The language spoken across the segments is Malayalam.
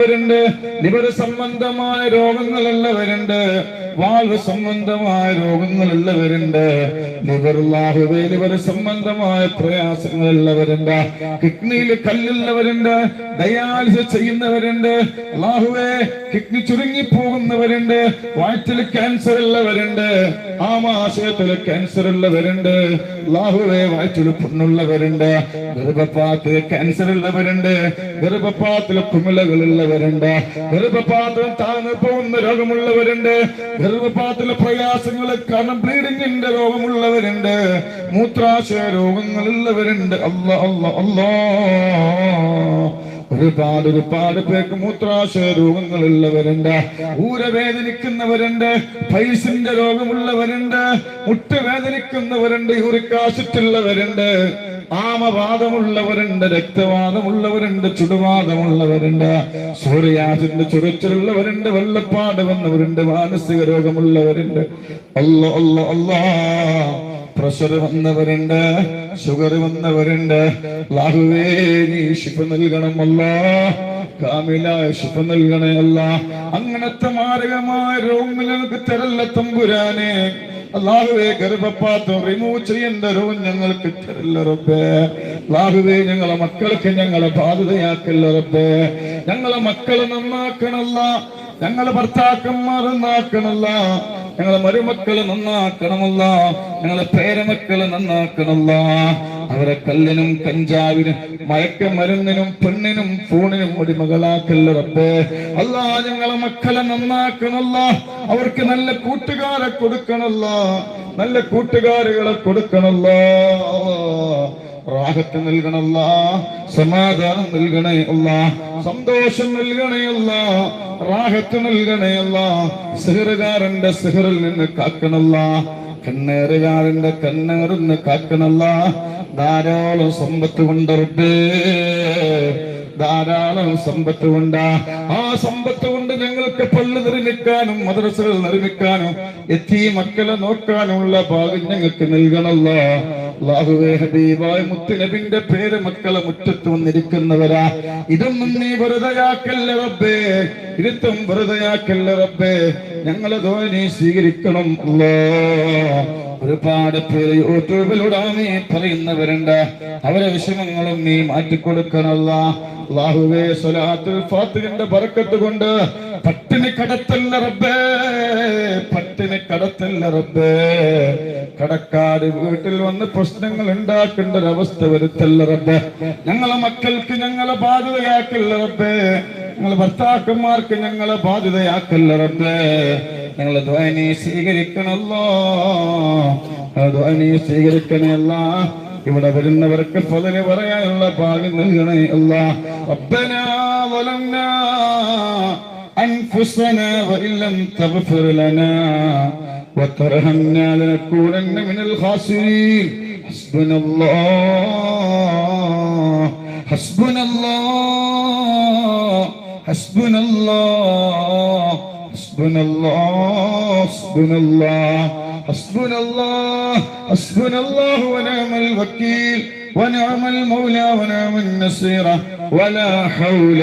ണ്ട് ലിവർ സംബന്ധമായ രോഗങ്ങളുള്ളവരുണ്ട് വാൾവ് സംബന്ധമായ രോഗങ്ങളുള്ളവരുണ്ട് ലിവർ ലാഹുവേ ലിവർ സംബന്ധമായ പ്രയാസങ്ങളുള്ളവരുണ്ട് കിഡ്നിയിൽ കല്ലുള്ളവരുണ്ട് ഡയാലിസിസ് ചെയ്യുന്നവരുണ്ട് ലാഹുവേ കിഡ്നി ചുരുങ്ങി പോകുന്നവരുണ്ട് വയറ്റിൽ ക്യാൻസർ ഉള്ളവരുണ്ട് ആമാശയത്തിൽ ക്യാൻസർ ഉള്ളവരുണ്ട് ലാഹുവേ വയറ്റിൽ പുണ്ണുള്ളവരുണ്ട് ഗർഭപാത്തിൽ ക്യാൻസർ ഉള്ളവരുണ്ട് ഗർഭപാത്തിൽ കുമിളകളുള്ളവരുണ്ട് ഗർഭപാത്രം താങ്ങി പോകുന്ന രോഗമുള്ളവരുണ്ട്. ഗർഭപാത്രത്തിലെ പ്രയാസങ്ങൾ കാരണം ബ്ലീഡിങ്ങിന്റെ രോഗമുള്ളവരുണ്ട്. മൂത്രാശയ രോഗങ്ങളുള്ളവരുണ്ട്. അല്ല അല്ല അല്ലാ. ഒരുപാട് ഒരുപാട് പേർക്ക് മൂത്രാശയ രോഗങ്ങളുള്ളവരുണ്ട്. ഊരവേദനിക്കുന്നവരുണ്ട്. പൈസിന്റെ രോഗമുള്ളവരുണ്ട്. മുട്ട് വേദനിക്കുന്നവരുണ്ട് യൂറിക് ആസിഡ് ഉള്ളവരുണ്ട്. ആമവാദമുള്ളവരുണ്ട് രക്തവാദമുള്ളവരുണ്ട് ചുടുവാദമുള്ളവരുണ്ട് സൂര്യാസിന്റെ ചുരച്ചിലുള്ളവരുണ്ട് വെള്ളപ്പാട് വന്നവരുണ്ട് മാനസിക രോഗമുള്ളവരുണ്ട്. അല്ലോ അല്ലോ അല്ലാ പ്രഷർ വന്നവരുണ്ട് ഷുഗർ വന്നവരുണ്ട്. ലാഹുവേ നീ ശിഫ നൽകണം അല്ല കാമിലായ ശിഫ നൽകണേ അല്ല അങ്ങനത്തെ മാരകമായ രോഗങ്ങൾ തെരല്ല തരല്ല തമ്പുരാനെ. അള്ളാഹുവേ ഗർഭപാത്രം റിമൂവ് ചെയ്യേണ്ട രോഗം ഞങ്ങൾക്ക് തരല്ല റബ്ബേ. ഞങ്ങളെ മക്കൾക്ക് ഞങ്ങളെ ബാധ്യതയാക്കല്ല റബ്ബേ. ഞങ്ങളെ മക്കളെ നന്നാക്കണല്ല. ഞങ്ങളെ ഭർത്താക്കന്മാർ നന്നാക്കണല്ല. ഞങ്ങളെ മരുമക്കളെ നന്നാക്കണമല്ല. ഞങ്ങളെ പേരമക്കളെ നന്നാക്കണമല്ല അവരെ കല്ലിനും കഞ്ചാവിനും മയക്കമരുന്നിനും പെണ്ണിനും ഫോണിനും അടിമകളാക്കല്ല റബ്ബേ. അല്ലാ ഞങ്ങളെ മക്കളെ നന്നാക്കണല്ല. അവർക്ക് നല്ല കൂട്ടുകാരെ കൊടുക്കണല്ല. നല്ല കൂട്ടുകാരികളെ കൊടുക്കണല്ല. റാഹത്ത് നൽകണല്ല. സമാധാനം നൽകണേ അല്ല സന്തോഷം നൽകണേ അല്ല റാഹത്ത് നൽകണേ അല്ല സിഹറുകാരന്റെ സിഹറിൽ നിന്ന് കാക്കണല്ല. കണ്ണേറുകാരന്റെ കണ്ണേറിന്ന് കാക്കണല്ല. ധാരാളം സമ്പത്ത് കൊണ്ട് ധാരാളം സമ്പത്ത് കൊണ്ട്. ആ സമ്പത്ത് കൊണ്ട് ഞങ്ങൾക്ക് പള്ളി നിർമ്മിക്കാനും മദ്രസകൾ നിർമ്മിക്കാനും എത്തി മക്കളെ നോക്കാനുമുള്ള ഭാഗ്യം ഞങ്ങൾക്ക് നൽകണല്ലോ. അല്ലാഹുവേ ഹബീബായ മുത്തുനബിന്റെ പേര് മക്കളെ മുറ്റത്ത് വന്നിരിക്കുന്നവരാ. ഇതൊന്നും നീ വെറുതെയാക്കല്ല റബ്ബേ? ഇരുത്തും വെറുതെയാക്കല്ല റബ്ബേ? ഞങ്ങളെ ധോനി സ്വീകരിക്കണം. അല്ലോ ഒരുപാട് പേര് യൂട്യൂബിലൂടെ നീ പറയുന്നവരുണ്ട്. അവരെ വിഷമങ്ങളും നീ മാറ്റിക്കൊടുക്കണല്ല അല്ലാഹുവേ സ്വലാത്തുൽ ഫാത്തിഹിന്റെ ബർക്കത്ത് കൊണ്ട് പട്ടിണി കടത്തല്ല റബ്ബേ പട്ടിണി കടത്തല്ല റബ്ബേ. കടക്കാട് വീട്ടിൽ വന്ന് പ്രശ്നങ്ങൾ ഉണ്ടാക്കേണ്ട ഒരു അവസ്ഥ വരുത്തല്ല റബ്ബേ. ഞങ്ങളെ മക്കൾക്ക് ഞങ്ങളെ ബാധ്യതയാക്കല്ല റബ്ബേ. ഞങ്ങളെ ഭർത്താക്കന്മാർക്ക് ഞങ്ങളെ ബാധ്യതയാക്കല്ല റബ്ബേ. ഞങ്ങളെ ധ്വനി സ്വീകരിക്കണല്ലോ ആ ധ്വനി സ്വീകരിക്കണല്ല ഇവിടെ വരുന്നവർക്ക് പതിന് പറയാനുള്ള ഭാഗ്യം നൽകണേ അല്ല ربنا ظلمنا أنفسنا وإن لم تغفر لنا وترحمنا لنكونن من الخاسرين حسبنا الله حسبنا الله حسبنا الله حسبنا الله حسبنا الله حسبنا الله حسبنا الله ونعم الوكيل ونعم المولى ونعم النصير ولا حول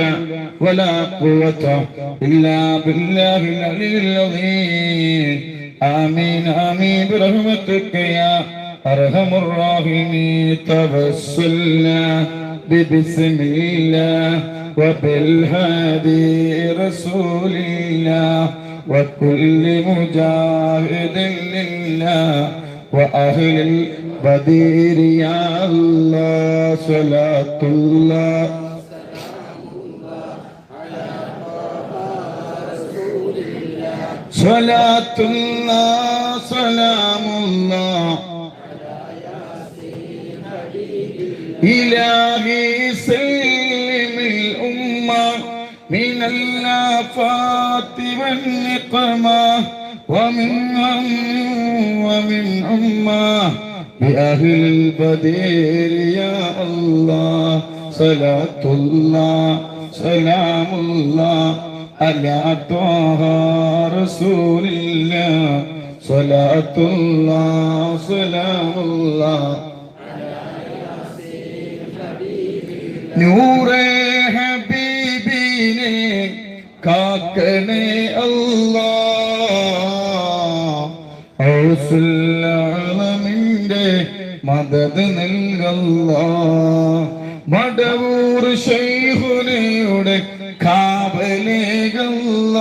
ولا قوة إلا بالله العلي العظيم. آمين آمين برحمتك يا أرحم الراحمين. توسلنا ببسم الله وبالهادي رسول الله. وكل مجاهد لله وأهل البدير يا الله صلاة الله صلاة الله سلام الله إلهي سلم الأمة من الآفات والنقمة ومن هم ومن أمة. بأهل البدير يا الله صلاة الله سلام الله. على طه رسول الله؟ صلاة الله سلام الله. نور حبيبي കാക്കണേ അല്ലാ ഔസുല്ലാളമിന്റെ മദത് നൽകല്ല മടവൂർ ശൈഹുനയുടെ കാവലേകല്ല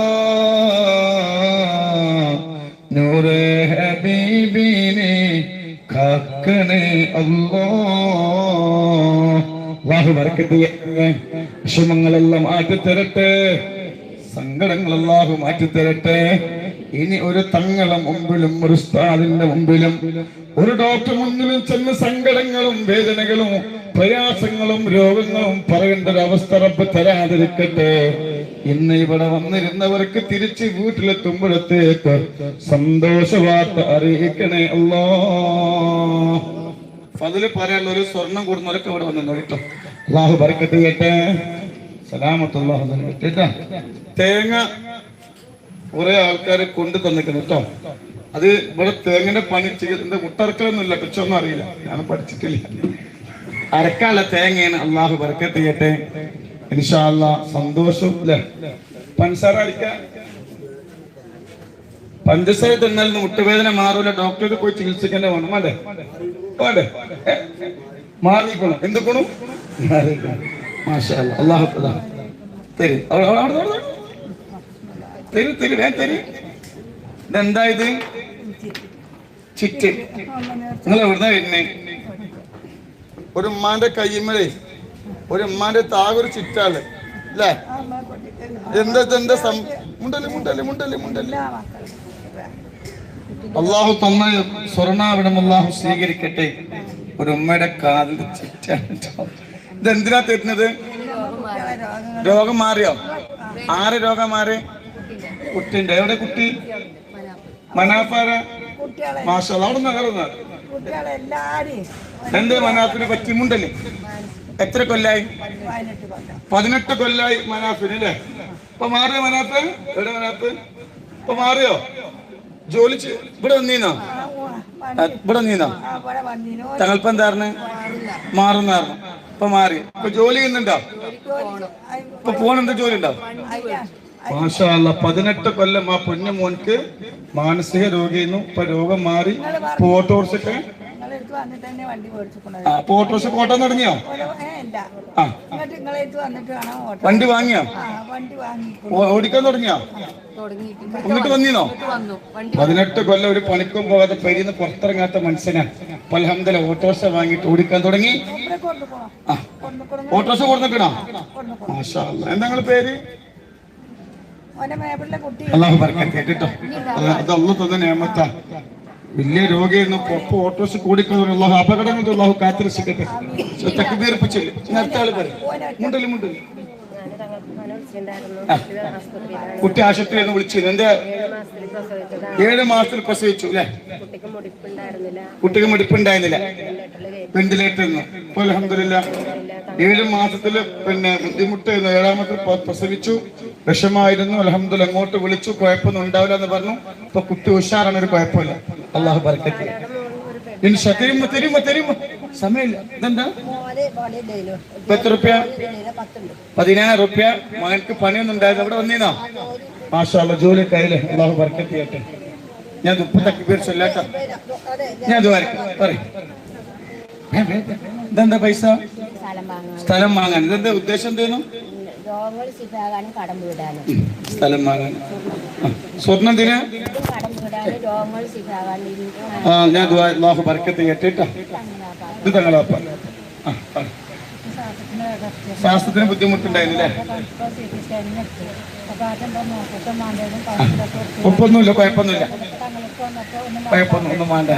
നൂറെ ഹബീബിനെ അല്ലോ വാഹു ബർക്കത്ത് ചെയ്യട്ടെ. വിഷമങ്ങളെല്ലാം മാറ്റിത്തരട്ടെ. സങ്കടങ്ങൾ അള്ളാഹു മാറ്റിത്തരട്ടെ. ഇനി ഒരു തങ്ങളെ മുമ്പിലും ഒരു സ്ഥാദിന്റെ മുമ്പിലും ഒരു ഡോക്ടർ മുന്നിലും ചെന്ന് സങ്കടങ്ങളും വേദനകളും പ്രയാസങ്ങളും രോഗങ്ങളും പറയേണ്ട ഒരു അവസ്ഥ റബ്ബ് തരാതിരിക്കട്ടെ. ഇന്ന് ഇവിടെ വന്നിരുന്നവർക്ക് തിരിച്ച് വീട്ടിലെത്തുമ്പോഴത്തേക്ക് സന്തോഷ വാർത്ത അറിയിക്കണേ അല്ലോ. അതിൽ പറയാനുള്ള ഒരു സ്വർണം കൂടുന്നവരൊക്കെ ഇവിടെ വന്നു കേട്ടോ. അള്ളാഹു ബർക്കത്ത് കേട്ടെ സലാമത്തുള്ള കേട്ടോ തേങ്ങ കുറെ ആൾക്കാരെ കൊണ്ടു തന്നിരിക്കുന്നു കേട്ടോ. അത് ഇവിടെ തേങ്ങന്റെ പണി ചെയ്യുന്ന മുട്ടറക്കലൊന്നുമില്ല പിച്ചൊന്നും അറിയില്ല. ഞാൻ പഠിച്ചിട്ടില്ല. അരക്കാനുള്ള തേങ്ങയാണ് അള്ളാഹു ബർക്കത്ത് ഇൻഷാല്ല സന്തോഷം അല്ലേ? പഞ്ചസാര അടിക്കാൻ പഞ്ചസാര തിന്നാൽ മുട്ടുവേദന മാറൂല. ഡോക്ടറെ പോയി ചികിത്സിക്കേണ്ട വേണം അല്ലേ? വേണ്ടേ? മാറിക്കണം എന്തുക്കണു മാഷാ അള്ളാഹു തരും. അവിടെ. തരും തരും വേ തരും. ഇതെന്താ ഇത്? ചിറ്റ് നിങ്ങൾ എവിടുന്ന വരുന്നേ? ഒരു ഉമ്മാന്റെ കയ്യുമ്മലേ ഒരു ഉമ്മാന്റെ താകൊരു ചിറ്റാൽ അല്ലേ? എന്താ എന്താ സം മുണ്ടല്ലേ മുണ്ടല്ലേ മുണ്ടല്ലേ മുണ്ടല്ലേ അള്ളാഹു തന്ന സ്വർണാവിടം അള്ളാഹു സ്വീകരിക്കട്ടെ. ഒരു ഉമ്മയുടെ കാതിൽ ചിറ്റാണ്. ഇതെന്തിനാ തരുന്നത്? രോഗം മാറിയോ? ആരെ രോഗം മാറി? കുട്ടിന്റെ എവിടെ കുട്ടി? മനാപ്പാര? മാഷാ അവിടെ നഗറുന്ന എന്തേ മനാഫിന് പറ്റി? മുണ്ടല്ലേ? എത്ര കൊല്ലായി? പതിനെട്ട് കൊല്ലം. പതിനെട്ട് കൊല്ലായി മനാഫിന് അല്ലേ? ഇപ്പൊ മാറിയോ മനാഫ്? എവിടെ മനാഫ്? ഇപ്പൊ മാറിയോ? ജോലി ഇവിടെ വന്നീന്നോ? ഇവിടെ വന്നീന്നോ? തങ്ങൾപ്പം തങ്ങളിപ്പം മാറുന്നായിരുന്നു ഇപ്പൊ മാറി. ഇപ്പൊ ജോലി ചെയ്യുന്നുണ്ടോ? ഇപ്പൊ പോണെന്താ ജോലി ഉണ്ടോ? മാഷാ അല്ലാ, പതിനെട്ട് കൊല്ലം ആ പൊന്നു മോൻക്ക് മാനസിക രോഗിന്നു. ഇപ്പൊ രോഗം മാറി. ഇപ്പൊ ഓട്ടോറിക്ഷ ഓട്ടം തുടങ്ങിയോ? വണ്ടി വാങ്ങിയോ? ആ വണ്ടി വാങ്ങി ഓടിക്കാൻ തുടങ്ങിയോ? എന്നിട്ട് വന്നിനോ പതിനെട്ട് കൊല്ലം ഒരു പണിക്കും പോകാതെ പെരിന്ന് പുറത്തിറങ്ങാത്ത മനുഷ്യനാണ് അൽഹംദുലില്ലാ ഓട്ടോറിക്ഷ വാങ്ങിയിട്ട് ഓടിക്കാൻ തുടങ്ങി. ഓട്ടോറിക്ഷ കൊടുത്തിക്കണോ കൊണ്ടുപോകണം. മാഷാ. എന്താ പേര്? അള്ളാഹു കേട്ടോ. തന്ന വലിയ രോഗിയായിരുന്നു. പൊപ്പ് ഓട്ടോസ് കൂടിക്കുന്നു അള്ളാഹു അപകടങ്ങൾ അള്ളാഹു കാത്തിരക്ഷിക്കട്ടെ. തക്കുതീർപ്പിച്ചില്ല നേരത്തെ ആൾ പറയും. മുണ്ടൽ മുണ്ടൽ. കുട്ടി ആശുപത്രി എന്ന് വിളിച്ചിരുന്നു എന്റെ ഏഴ് മാസത്തിൽ പ്രസവിച്ചു അല്ലെ? കുട്ടിക്ക് മുടിപ്പുണ്ടായിരുന്നില്ല. കുട്ടിക്ക് മിടിപ്പുണ്ടായിരുന്നില്ല. വെന്റിലേറ്റർ ഇപ്പൊ അലഹമില്ല ഏഴ് മാസത്തിൽ പിന്നെ ബുദ്ധിമുട്ട് ഏഴാമത്തിൽ പ്രസവിച്ചു. വിഷമായിരുന്നു. അലഹമ്മദ് അങ്ങോട്ട് വിളിച്ചു കുഴപ്പമൊന്നും ഉണ്ടാവില്ല എന്ന് പറഞ്ഞു. ഇപ്പൊ കുട്ടി ഉഷാറാണ് ഒരു കുഴപ്പമില്ല. അള്ളാഹു ബർക്കത്ത്. തരുമ്പോ തരുമ്പോ തരുമ്പോ സമയമില്ല. ഇതെന്താ? എത്ര റുപ്യ? പതിനായിരം റുപ്യ. മകൻക്ക് പണിയൊന്നും ഉണ്ടായിരുന്നു അവിടെ വന്നീനോ മാഷാള്ള ജോലി കയ്യിൽ അള്ളാഹു ബർക്കത്ത് ചെയ്യട്ടെ. ഞാൻ മുപ്പത്തൊക്കെ പേര് ചൊല്ലാട്ടോ. ഞാൻ അത് വരയ്ക്കാം പറയും. ഇതെന്താ പൈസ? സ്ഥലം വാങ്ങാൻ. ഇതെന്താ ഉദ്ദേശം എന്തേനു? രോഗങ്ങൾ ശിഫാകാനും കടം വീടാനും. സ്ഥലം വാങ്ങാൻ ആ, സ്വർണം കടം വീടാനും രോഗങ്ങൾ ശിഫാകാനും ആ ഞാൻ ദുആ- അല്ലാഹു ബർക്കത്ത് കേട്ടിട്ടാ. ഇത് തങ്ങളാപ്പ. ശ്വാസത്തിന് ബുദ്ധിമുട്ടുണ്ടായിരുന്നില്ലേ ഒപ്പൊന്നുമില്ല കുഴപ്പമൊന്നുമില്ല. കുഴപ്പമൊന്നും ഒന്നും വേണ്ട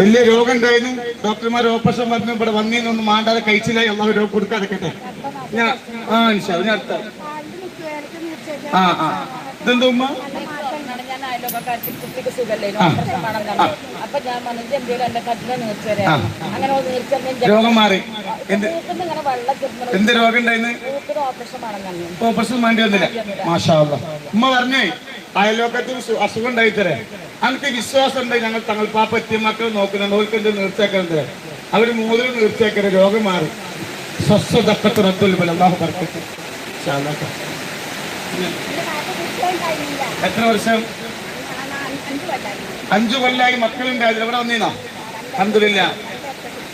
വലിയ രോഗം ഉണ്ടായിരുന്നു. ഡോക്ടർമാർ ഓപ്പറേഷൻ പറഞ്ഞു ഇവിടെ വന്നീന്നൊന്നും മാണ്ടാതെ കഴിച്ചില്ല. രോഗം കൊടുക്കാതെ ഞാൻ ആ നിഷാ ഞാൻ ആ ആ. ഇതെന്താ ഉമ്മ? ഞാൻ അങ്ങനെ രോഗം മാറി. എന്ത് രോഗം ഉണ്ടായിരുന്നു ഓപ്പറേഷൻ ഓപ്പറേഷൻ വേണ്ടി വന്നില്ല. മാഷാ. ഉമ്മ പറഞ്ഞേ അയലോക്കത്തിൽ അസുഖം ഉണ്ടായി തരേ അനക്ക് വിശ്വാസം ഉണ്ടായി. ഞങ്ങൾ തങ്ങൾ പാപ്പ എത്തിയ മക്കൾ നോക്കുന്നുണ്ട്. അവർക്ക് എന്ത് നീർച്ചയാക്കുന്നത് അവർ മൂന്നിൽ നീർച്ചയാക്കരുത് രോഗം മാറി. എത്ര വർഷം? അഞ്ചു കൊല്ലായി മക്കളുണ്ടായിരുന്നു ഇവിടെ വന്നീനാ അഹമ്മദില്ല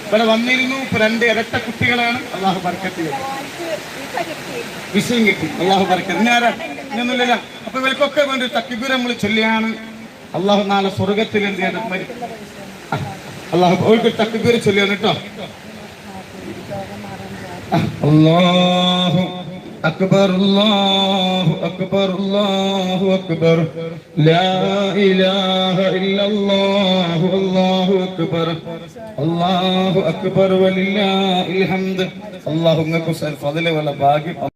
ഇവിടെ വന്നിരുന്നു. ഇപ്പൊ രണ്ട് ഇരട്ട കുട്ടികളാണ്. അള്ളാഹു ചെയ്തത്. വിഷയം കിട്ടി. അള്ളാഹു ബർക്കത്ത് ഇനി ആരാ? അപ്പൊ ഇവർക്കൊക്കെ വേണ്ടി തക്കിബീർ നമ്മൾ ചൊല്ലിയാണ്. അള്ളാഹു നാളെ സ്വർഗത്തിൽ എന്ത് ആ, അള്ളാഹു അവർക്ക് തക്കിബീർ ചൊല്ലിയാണ് കേട്ടോ. അള്ളാഹു അക്ബർ അള്ളാഹു അക്ബർ അള്ളാഹു അക്ബർ. ലാ ഇലാഹ ഇല്ലല്ലാഹു അല്ലാഹു അക്ബർ. അല്ലാഹു അക്ബർ വലില്ലാഹിൽ ഹംദ്. അല്ലാഹു നിങ്ങൾക്ക് ഫളല വല ഭാഗ്യം